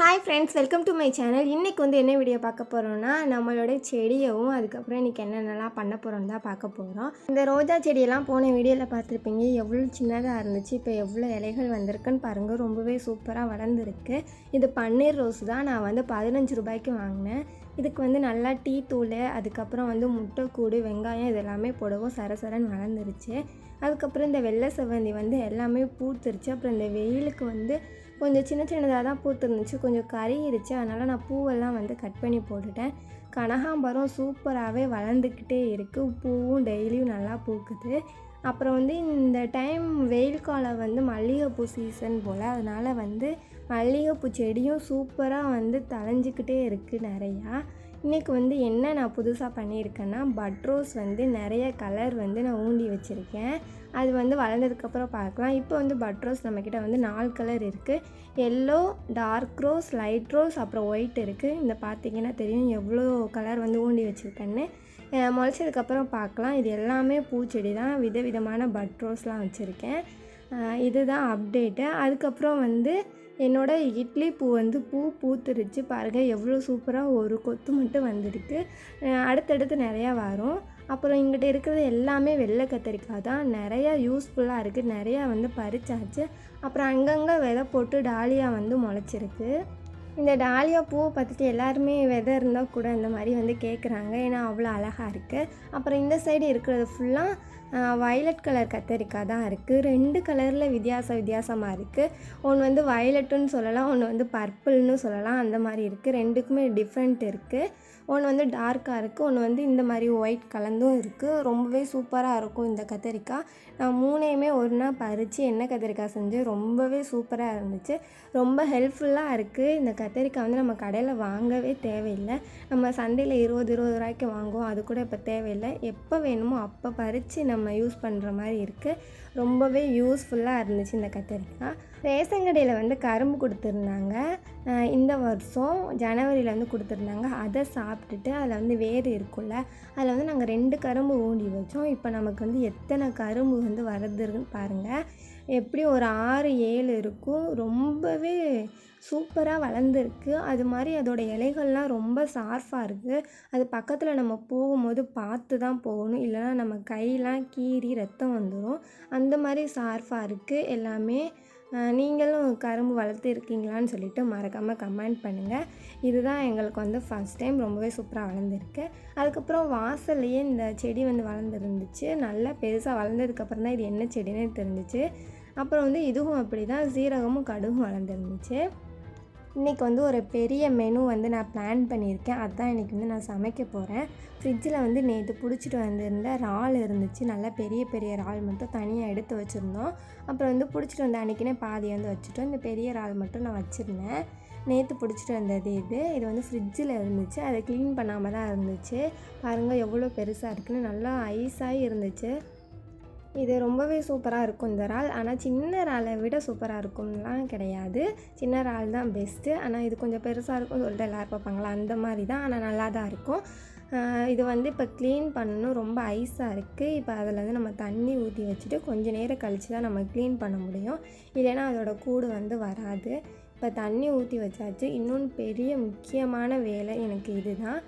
Hi friends welcome to my channel இன்றைக்கி வந்து என்ன வீடியோ பார்க்க போகிறோன்னா நம்மளோட செடியவும் அதுக்கப்புறம் இன்றைக்கி என்னென்னலாம் பண்ண போகிறோம் தான் பார்க்க போகிறோம் இந்த ரோஜா செடியெல்லாம் போன வீடியோவில் பார்த்துருப்பீங்க. எவ்வளோ சின்னதாக இருந்துச்சு இப்போ எவ்வளோ இலைகள் வந்திருக்குன்னு பாருங்கள் ரொம்பவே சூப்பராக வளர்ந்துருக்கு. இது பன்னீர் ரோஸ் தான். நான் வந்து பதினஞ்சு ரூபாய்க்கு வாங்கினேன். இதுக்கு வந்து நல்லா டீ தூள் அதுக்கப்புறம் வந்து முட்டைக்கூடு வெங்காயம் இதெல்லாமே போடவும் சரசரன்னு வளர்ந்துருச்சு. அதுக்கப்புறம் இந்த வெள்ளை செவ்வந்தி வந்து எல்லாமே பூத்துருச்சு. அப்புறம் இந்த வெயிலுக்கு வந்து கொஞ்சம் சின்ன சின்னதாக தான் பூத்துருந்துச்சு. கொஞ்சம் கருகிருச்சு. அதனால் நான் பூவெல்லாம் வந்து கட் பண்ணி போட்டுட்டேன். கனகாம்பரம் சூப்பராகவே வளர்ந்துக்கிட்டே இருக்குது பூவும் டெய்லியும் நல்லா பூக்குது. அப்புறம் வந்து இந்த டைம் வெயில் காலம் வந்து மல்லிகைப்பூ சீசன் போல் அதனால் வந்து மல்லிகைப்பூ செடியும் சூப்பராக வந்து தழைஞ்சிக்கிட்டே இருக்குது நிறையா. இன்றைக்கி வந்து என்ன நான் புதுசாக பண்ணியிருக்கேன்னா பட்ரோஸ் வந்து நிறைய கலர் வந்து நான் ஊண்டி வச்சுருக்கேன். அது வந்து வளர்ந்ததுக்கப்புறம் பார்க்கலாம். இப்போ வந்து பட்ரோஸ் நம்மக்கிட்ட வந்து நாலு கலர் இருக்குது yellow dark rose light rose அப்புறம் ஒயிட் இருக்குது இந்த பார்த்தீங்கன்னா தெரியும் எவ்வளோ கலர் வந்து ஊண்டி வச்சுருக்கேன்னு. முளைச்சதுக்கப்புறம் பார்க்கலாம். இது எல்லாமே பூச்செடி தான். விதவிதமான பட்ரோஸ்லாம் வச்சுருக்கேன். இதுதான் அப்டேட்டு அதுக்கப்புறம் வந்து என்னோடய இட்லி பூ வந்து பூ பூத்துருச்சு பாருங்கள் எவ்வளோ சூப்பராக ஒரு கொத்து மட்டும் வந்திருக்கு. அடுத்தடுத்து நிறையா வரும். அப்புறம் இங்கிட்ட இருக்கிறது எல்லாமே வெள்ளை கத்திரிக்காய் தான். நிறையா யூஸ்ஃபுல்லாக இருக்குது நிறையா வந்து பறிச்சாச்சு. அப்புறம் அங்கங்கே விதை போட்டு டாலியாக வந்து முளைச்சிருக்கு. இந்த டாலியா பூவை பார்த்துட்டு எல்லாருமே வெதை இருந்தால் கூட இந்த மாதிரி வந்து கேட்குறாங்க ஏன்னா அவ்வளோ அழகாக இருக்குது அப்புறம் இந்த சைடு இருக்கிறது ஃபுல்லாக வயலட் கலர் கத்தரிக்காய் தான் இருக்குது ரெண்டு கலரில் வித்தியாச வித்தியாசமாக இருக்குது ஒன்று வந்து வயலட்டுன்னு சொல்லலாம் ஒன்று வந்து பர்பிள்னு சொல்லலாம் அந்த மாதிரி இருக்குது ரெண்டுக்குமே டிஃப்ரெண்ட் இருக்குது ஒன்று வந்து டார்க்காக இருக்குது ஒன்று வந்து இந்த மாதிரி ஒயிட் கலந்தும் இருக்குது ரொம்பவே சூப்பராக இருக்கும் இந்த கத்தரிக்காய். நான் மூணையுமே ஒரு நாள் பறித்து எண்ணெய் கத்திரிக்காய் செஞ்சு ரொம்பவே சூப்பராக இருந்துச்சு. ரொம்ப ஹெல்ப்ஃபுல்லாக இருக்குது இந்த கத்திரிக்காய் வந்து நம்ம கடையில் வாங்கவே தேவையில்லை. நம்ம சந்தையில் இருபது இருபது ரூபாய்க்கு வாங்குவோம். அது கூட இப்போ தேவையில்லை. எப்போ வேணுமோ அப்போ பறித்து நம்ம யூஸ் பண்ணுற மாதிரி இருக்குது ரொம்பவே யூஸ்ஃபுல்லாக இருந்துச்சு இந்த கத்திரிக்காய் ரேஷன் கடையில் வந்து கரும்பு கொடுத்துருந்தாங்க. இந்த வருஷம் ஜனவரியில் வந்து கொடுத்துருந்தாங்க. அதை சாப்பிட்டுட்டு அதில் வந்து வேர் இருக்கும்ல அதில் வந்து நாங்கள் ரெண்டு கரும்பு ஊண்டி வச்சோம். இப்போ நமக்கு வந்து எத்தனை கரும்பு வந்து வருதுன்னு பாருங்கள் எப்படி ஒரு ஆறு ஏழு இருக்கும். ரொம்பவே சூப்பராக வளர்ந்துருக்கு. அது மாதிரி அதோட இலைகள்லாம் ரொம்ப ஷார்ப்பாக இருக்குது அது பக்கத்தில் நம்ம போகும்போது பார்த்து தான் போகணும். இல்லைன்னா நம்ம கையெலாம் கீறி ரத்தம் வந்துடும் அந்த மாதிரி ஷார்ப்பாக இருக்குது எல்லாமே நீங்களும் கரும்பு வளர்த்துருக்கீங்களான்னு சொல்லிட்டு மறக்காமல் கமெண்ட் பண்ணுங்கள் இதுதான் எங்களுக்கு வந்து ஃபஸ்ட் டைம் ரொம்பவே சூப்பராக வளர்ந்துருக்கு. அதுக்கப்புறம் வாசல்லையே இந்த செடி வந்து வளர்ந்துருந்துச்சு. நல்லா பெருசாக வளர்ந்ததுக்கப்புறம் தான் இது என்ன செடின்னு தெரிஞ்சிச்சு. அப்புறம் வந்து இதுவும் அப்படி தான் சீரகமும் கடுகும் வளர்ந்துருந்துச்சு. இன்றைக்கி வந்து ஒரு பெரிய மெனு வந்து நான் பிளான் பண்ணியிருக்கேன். அதுதான் இன்றைக்கி வந்து நான் சமைக்க போகிறேன் ஃப்ரிட்ஜில் வந்து நேற்று பிடிச்சிட்டு வந்திருந்த இறால் இருந்துச்சு. நல்லா பெரிய பெரிய இறால் மட்டும் தனியாக எடுத்து வச்சுருந்தோம். அப்புறம் வந்து பிடிச்சிட்டு வந்த அன்றைக்கினே பாதி வந்து வச்சுட்டோம். இந்த பெரிய இறால் மட்டும் நான் வச்சுருந்தேன். நேற்று பிடிச்சிட்டு வந்தது இது. இது வந்து ஃப்ரிட்ஜில் இருந்துச்சு. அதை க்ளீன் பண்ணாமல் தான் இருந்துச்சு. பாருங்கள் எவ்வளோ பெருசாக இருக்குன்னு. நல்லா ஐஸாகி இருந்துச்சு. இது ரொம்பவே சூப்பராக இருக்கும் இந்த இறால். ஆனால் சின்ன இறாலை விட சூப்பராக இருக்கும்லாம் கிடையாது. சின்ன இறால் தான் பெஸ்ட்டு ஆனால் இது கொஞ்சம் பெருசாக இருக்கும் சொல்லிட்டு எல்லோரும் பார்ப்பாங்களா? அந்த மாதிரி தான். ஆனால் நல்லா தான் இருக்கும். இது வந்து இப்போ க்ளீன் பண்ணணும். ரொம்ப ஐஸாக இருக்குது இப்போ அதில் வந்து நம்ம தண்ணி ஊற்றி வச்சுட்டு கொஞ்சம் நேரம் கழித்து தான் நம்ம க்ளீன் பண்ண முடியும். இல்லைன்னா அதோட கூடு வந்து வராது. இப்போ தண்ணி ஊற்றி வச்சாச்சு. இன்னொன்று பெரிய முக்கியமான வேலை எனக்கு இது தான்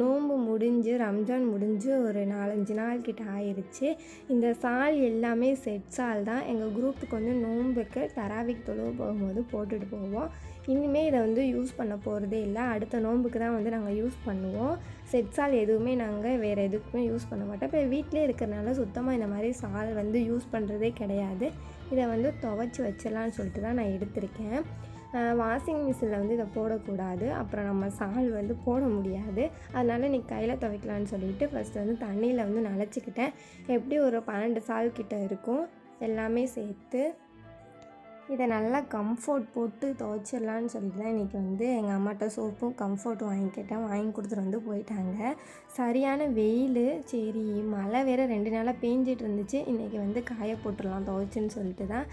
நோன்பு முடிஞ்சு ரம்ஜான் முடிஞ்சு ஒரு நாலஞ்சு நாள் கிட்ட ஆயிடுச்சு இந்த சால் எல்லாமே செட் சால் தான். எங்கள் குரூப்புக்கு வந்து நோன்புக்கு தராவிக் தொழுவு போகும்போது போட்டுட்டு போவோம். இனிமேல் இதை வந்து யூஸ் பண்ண போகிறதே இல்லை. அடுத்த நோன்புக்கு தான் வந்து நாங்கள் யூஸ் பண்ணுவோம். செட் சால் எதுவுமே நாங்கள் வேறு எதுக்குமே யூஸ் பண்ண மாட்டோம். இப்போ வீட்டிலே இருக்கிறனால சுத்தமாக இந்த மாதிரி சால் வந்து யூஸ் பண்ணுறதே கிடையாது. இதை வந்து துவைச்சி வச்சிடலான்னு சொல்லிட்டு தான் நான் எடுத்திருக்கேன். வாஷிங் மிஷினில் வந்து இதை போடக்கூடாது. அப்புறம் நம்ம சால் வந்து போட முடியாது. அதனால் நீ கையில் துவைக்கலான்னு சொல்லிட்டு ஃபஸ்ட்டு வந்து தண்ணியில் வந்து நனைச்சிக்கிட்டேன். எப்படி ஒரு பன்னெண்டு சால் கிட்ட இருக்கும் எல்லாமே சேர்த்து இதை நல்லா கம்ஃபோர்ட் போட்டு துவைச்சிடலான்னு சொல்லிட்டு தான் இன்றைக்கி வந்து எங்கள் அம்மாட்ட சோப்பும் கம்ஃபோர்ட்டும் வாங்கிக்கிட்டேன் வாங்கி கொடுத்துட்டு வந்து போயிட்டாங்க. சரியான வெயில் சரி மழை வேறு ரெண்டு நாளாக பேஞ்சிட்டு இருந்துச்சு. இன்றைக்கி வந்து காய போட்டுடலாம் துவைச்சுன்னு சொல்லிட்டு தான்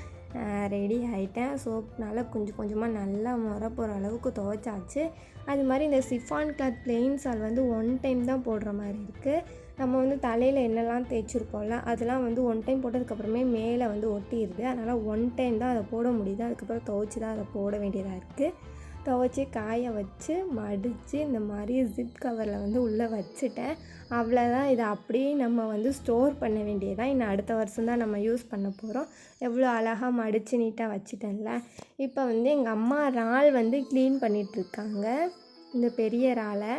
ரெடி ஆகிட்டேன் சோப்னால கொஞ்சம் கொஞ்சமாக நல்லா முறை போகிற அளவுக்கு துவைச்சாச்சு. அது மாதிரி இந்த சிஃபான் கிளாத் பிளெயின் சால் வந்து ஒன் டைம் தான் போடுற மாதிரி இருக்குது நம்ம வந்து தலையில் என்னெல்லாம் தேய்ச்சிருப்போம்ல அதெல்லாம் வந்து ஒன் டைம் போட்டதுக்கப்புறமே மேலே வந்து ஒட்டிடுது அதனால் ஒன் டைம் தான் அதை போட முடியுது. அதுக்கப்புறம் துவைச்சி தான் அதை போட வேண்டியதாக இருக்குது துவைச்சி காய வச்சு மடித்து இந்த மாதிரி ஜிப் கவரில் வந்து உள்ளே வச்சுட்டேன். அவ்வளோதான் இதை அப்படியே நம்ம வந்து ஸ்டோர் பண்ண வேண்டியதான் இன்னும் அடுத்த வருஷம் தான் நம்ம யூஸ் பண்ண போகிறோம் எவ்வளோ அழகாக மடித்து நீட்டாக வச்சுட்டேன்ல. இப்போ வந்து எங்கள் அம்மா இறால் வந்து க்ளீன் பண்ணிகிட்ருக்காங்க இந்த பெரிய இறாலை.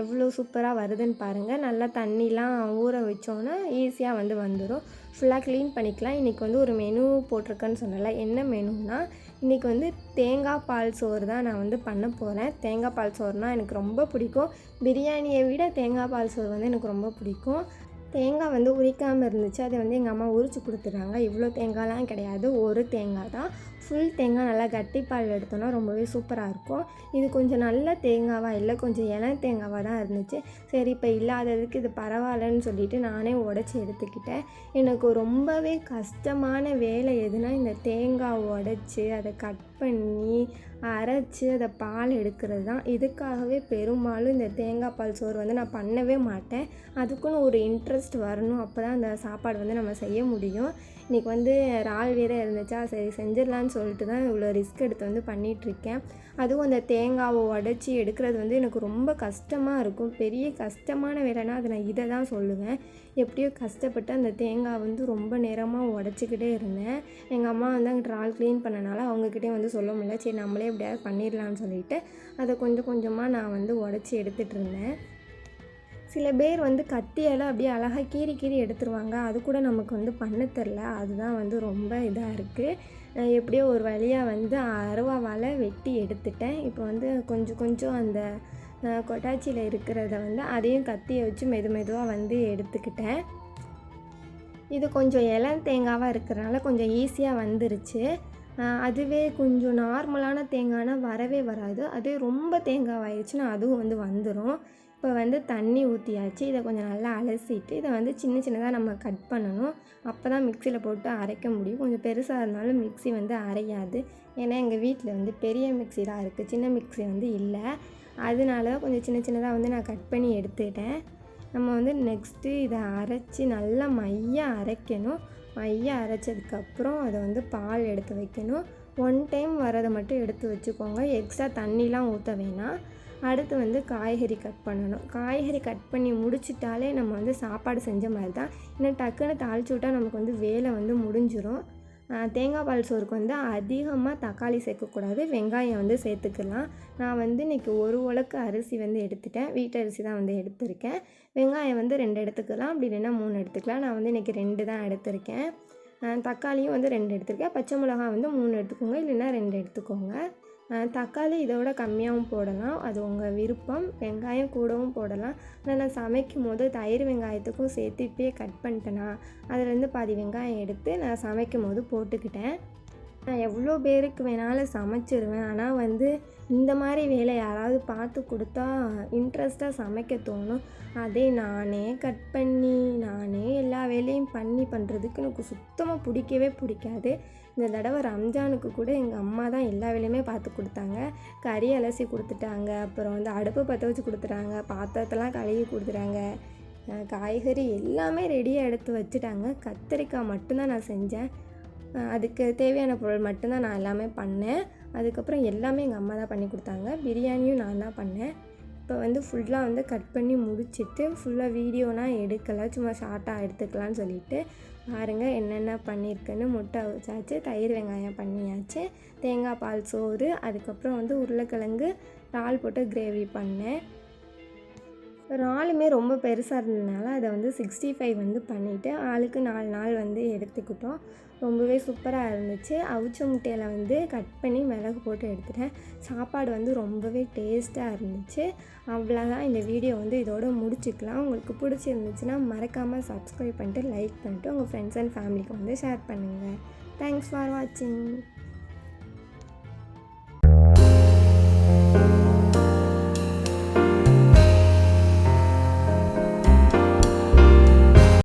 எவ்வளோ சூப்பராக வருதுன்னு பாருங்கள் நல்லா தண்ணிலாம் ஊற வச்சோன்னா ஈஸியாக வந்து வந்துடும் ஃபுல்லாக க்ளீன் பண்ணிக்கலாம். இன்றைக்கி வந்து ஒரு மெனு போட்டிருக்கேன்னு சொன்னல என்ன மெனுனா இன்றைக்கி வந்து தேங்காய் பால் சோறு தான் நான் வந்து பண்ண போகிறேன் தேங்காய் பால் சோறுனால் எனக்கு ரொம்ப பிடிக்கும். பிரியாணியை விட தேங்காய் பால் சோறு வந்து எனக்கு ரொம்ப பிடிக்கும். தேங்காய் வந்து உரிக்காமல் இருந்துச்சு. அதை வந்து எங்கள் அம்மா உரித்து கொடுத்துட்றாங்க இவ்வளோ தேங்காய்லாம் கிடையாது. ஒரு தேங்காய் தான். ஃபுல் தேங்காய் நல்லா கட்டி பால் எடுத்தோன்னா ரொம்பவே சூப்பராக இருக்கும். இது கொஞ்சம் நல்ல தேங்காவாக இல்லை கொஞ்சம் இளம் தேங்காவாக தான் இருந்துச்சு. சரி இப்போ இல்லாததுக்கு இது பரவாயில்லன்னு சொல்லிட்டு நானே உடச்சி எடுத்துக்கிட்டேன். எனக்கு ரொம்பவே கஷ்டமான வேலை எதுனா இந்த தேங்காய் உடச்சி அதை கட் பண்ணி அரைச்சி அதை பால் எடுக்கிறது தான். இதுக்காகவே பெரும்பாலும் இந்த தேங்காய் பால் சோறு வந்து நான் பண்ணவே மாட்டேன். அதுக்குன்னு ஒரு இன்ட்ரெஸ்ட் வரணும். அப்போ தான் அந்த சாப்பாடு வந்து நம்ம செய்ய முடியும். இன்றைக்கி வந்து இறால் வேற இருந்துச்சா? சரி செஞ்சிடலான்னு சொல்லிட்டு தான் இவ்வளோ ரிஸ்க் எடுத்து வந்து பண்ணிகிட்ருக்கேன் அதுவும் அந்த தேங்காவை உடச்சி எடுக்கிறது வந்து எனக்கு ரொம்ப கஷ்டமாக இருக்கும். பெரிய கஷ்டமான வேலைனா அதை நான் இதை தான் சொல்லுவேன். எப்படியோ கஷ்டப்பட்டு அந்த தேங்காய் வந்து ரொம்ப நேரமாக உடச்சிக்கிட்டே இருந்தேன். எங்கள் அம்மா வந்து அங்கே இறால் க்ளீன் பண்ணனால அவங்கக்கிட்டே வந்து சொல்ல முடியல. சரி நம்மளே எப்படியாவது பண்ணிடலான்னு சொல்லிட்டு அதை கொஞ்சம் கொஞ்சமாக நான் வந்து உடச்சி எடுத்துகிட்டு இருந்தேன். சில பேர் வந்து கத்தியால் அப்படியே அழகாக கீறி கீறி எடுத்துருவாங்க. அது கூட நமக்கு வந்து பண்ண தெரில அதுதான் வந்து ரொம்ப இதாக இருக்குது எப்படியோ ஒரு வழியாக வந்து அருவாவால் வெட்டி எடுத்துட்டேன். இப்போ வந்து கொஞ்சம் கொஞ்சம் அந்த கொட்டாச்சியில் இருக்கிறத வந்து அதையும் கத்தியை வச்சு மெது மெதுவாக வந்து எடுத்துக்கிட்டேன். இது கொஞ்சம் இளம் தேங்காவாக இருக்கிறனால கொஞ்சம் ஈஸியாக வந்துருச்சு. அதுவே கொஞ்சம் நார்மலான தேங்காய்னா வரவே வராது. அதே ரொம்ப தேங்காய் ஆயிடுச்சுன்னா அதுவும் வந்து வந்துடும் இப்போ வந்து தண்ணி ஊற்றியாச்சு இதை கொஞ்சம் நல்லா அலசிட்டு இதை வந்து சின்ன சின்னதாக நம்ம கட் பண்ணணும். அப்போ தான் மிக்சியில் போட்டு அரைக்க முடியும். கொஞ்சம் பெருசாக இருந்தாலும் மிக்ஸி வந்து அரையாது. ஏன்னா எங்கள் வீட்டில் வந்து பெரிய மிக்ஸி தான் இருக்குது சின்ன மிக்ஸி வந்து இல்லை. அதனால கொஞ்சம் சின்ன சின்னதாக வந்து நான் கட் பண்ணி எடுத்துக்கிட்டேன் நம்ம வந்து நெக்ஸ்ட்டு இதை அரைச்சி நல்லா மையாக அரைக்கணும். மையாக அரைச்சதுக்கப்புறம் அதை வந்து பால் எடுத்து வைக்கணும். ஒன் டைம் வரதை மட்டும் எடுத்து வச்சுக்கோங்க. எக்ஸ்ட்ரா தண்ணிலாம் ஊற்ற வேணாம். அடுத்து வந்து காய்கறி கட் பண்ணணும். காய்கறி கட் பண்ணி முடிச்சிட்டாலே நம்ம வந்து சாப்பாடு செஞ்ச மாதிரி தான். இன்னும் டக்குன்னு தாளிச்சு விட்டால் நமக்கு வந்து வேலை வந்து முடிஞ்சிடும் தேங்காய் பால் சோறுக்கு வந்து அதிகமாக தக்காளி சேர்க்கக்கூடாது. வெங்காயம் வந்து சேர்த்துக்கலாம். நான் வந்து இன்றைக்கி ஒரு உலக்கு அரிசி வந்து எடுத்துட்டேன். வீட்டு அரிசி தான் வந்து எடுத்திருக்கேன். வெங்காயம் வந்து ரெண்டு எடுத்துக்கலாம். அப்படி இல்லைன்னா மூணு எடுத்துக்கலாம். நான் வந்து இன்றைக்கி ரெண்டு தான் எடுத்திருக்கேன். தக்காளியும் வந்து ரெண்டு எடுத்திருக்கேன். பச்சை மிளகா வந்து மூணு எடுத்துக்கோங்க. இல்லைன்னா ரெண்டு எடுத்துக்கோங்க. தக்காளி இதோட கம்மியாகவும் போடலாம். அது உங்கள் விருப்பம். வெங்காயம் கூடவும் போடலாம். ஆனால் நான் சமைக்கும் போது தயிர் வெங்காயத்துக்கும் சேர்த்து இப்பயே கட் பண்ணிட்டேனா? அதுலேருந்து பாதி வெங்காயம் எடுத்து நான் சமைக்கும் போது போட்டுக்கிட்டேன். நான் எவ்வளோ பேருக்கு வேணாலும் சமைச்சிருவேன். ஆனால் வந்து இந்த மாதிரி வேலை யாராவது பார்த்து கொடுத்தா இன்ட்ரெஸ்ட்டாக சமைக்க தோணும். அதே நானே கட் பண்ணி நானே எல்லா வேலையும் பண்ணி பண்ணுறதுக்கு எனக்கு சுத்தமாக பிடிக்கவே பிடிக்காது. இந்த தடவை ரம்ஜானுக்கு கூட எங்கள் அம்மா தான் எல்லா வேலையுமே பார்த்து கொடுத்தாங்க. கறி அலசி கொடுத்துட்டாங்க. அப்புறம் வந்து அடுப்பு பற்ற வச்சு கொடுத்துட்டாங்க. பாத்திரத்தெல்லாம் கழுவி கொடுத்துட்டாங்க. காய்கறி எல்லாமே ரெடியாக எடுத்து வச்சுட்டாங்க. கத்திரிக்காய் மட்டும்தான் நான் செஞ்சேன். அதுக்கு தேவையான பொருள் மட்டும்தான் நான் எல்லாமே பண்ணேன். அதுக்கப்புறம் எல்லாமே எங்கள் அம்மா தான் பண்ணி கொடுத்தாங்க. பிரியாணியும் நான் தான் பண்ணேன். இப்போ வந்து ஃபுல்லாக வந்து கட் பண்ணி முடிச்சிட்டு ஃபுல்லாக வீடியோலாம் எடுக்கலை. சும்மா ஷார்ட்டாக எடுத்துக்கலாம்னு சொல்லிட்டு பாருங்கள் என்னென்ன பண்ணியிருக்குன்னு முட்டை வச்சாச்சு தயிர் வெங்காயம் பண்ணியாச்சு தேங்காய் பால் சோறு அதுக்கப்புறம் வந்து உருளைக்கிழங்கு டால் போட்டு கிரேவி பண்ணேன். இறாலுமே ரொம்ப பெருசாக இருந்ததுனால அதை வந்து சிக்ஸ்டி ஃபைவ் வந்து பண்ணிவிட்டு ஆளுக்கு நாலு நாள் வந்து எடுத்துக்கிட்டோம். ரொம்பவே சூப்பராக இருந்துச்சு. அவிச்ச முட்டையில் வந்து கட் பண்ணி மிளகு போட்டு எடுத்துட்டேன். சாப்பாடு வந்து ரொம்பவே டேஸ்ட்டாக இருந்துச்சு. அவ்வளோதான் இந்த வீடியோ வந்து இதோட முடிச்சுக்கலாம். உங்களுக்கு பிடிச்சிருந்துச்சுன்னா மறக்காமல் சப்ஸ்கிரைப் பண்ணிட்டு லைக் பண்ணிட்டு உங்கள் ஃப்ரெண்ட்ஸ் அண்ட் ஃபேமிலிக்கு வந்து ஷேர் பண்ணுங்கள் தேங்க்ஸ் ஃபார் வாட்சிங்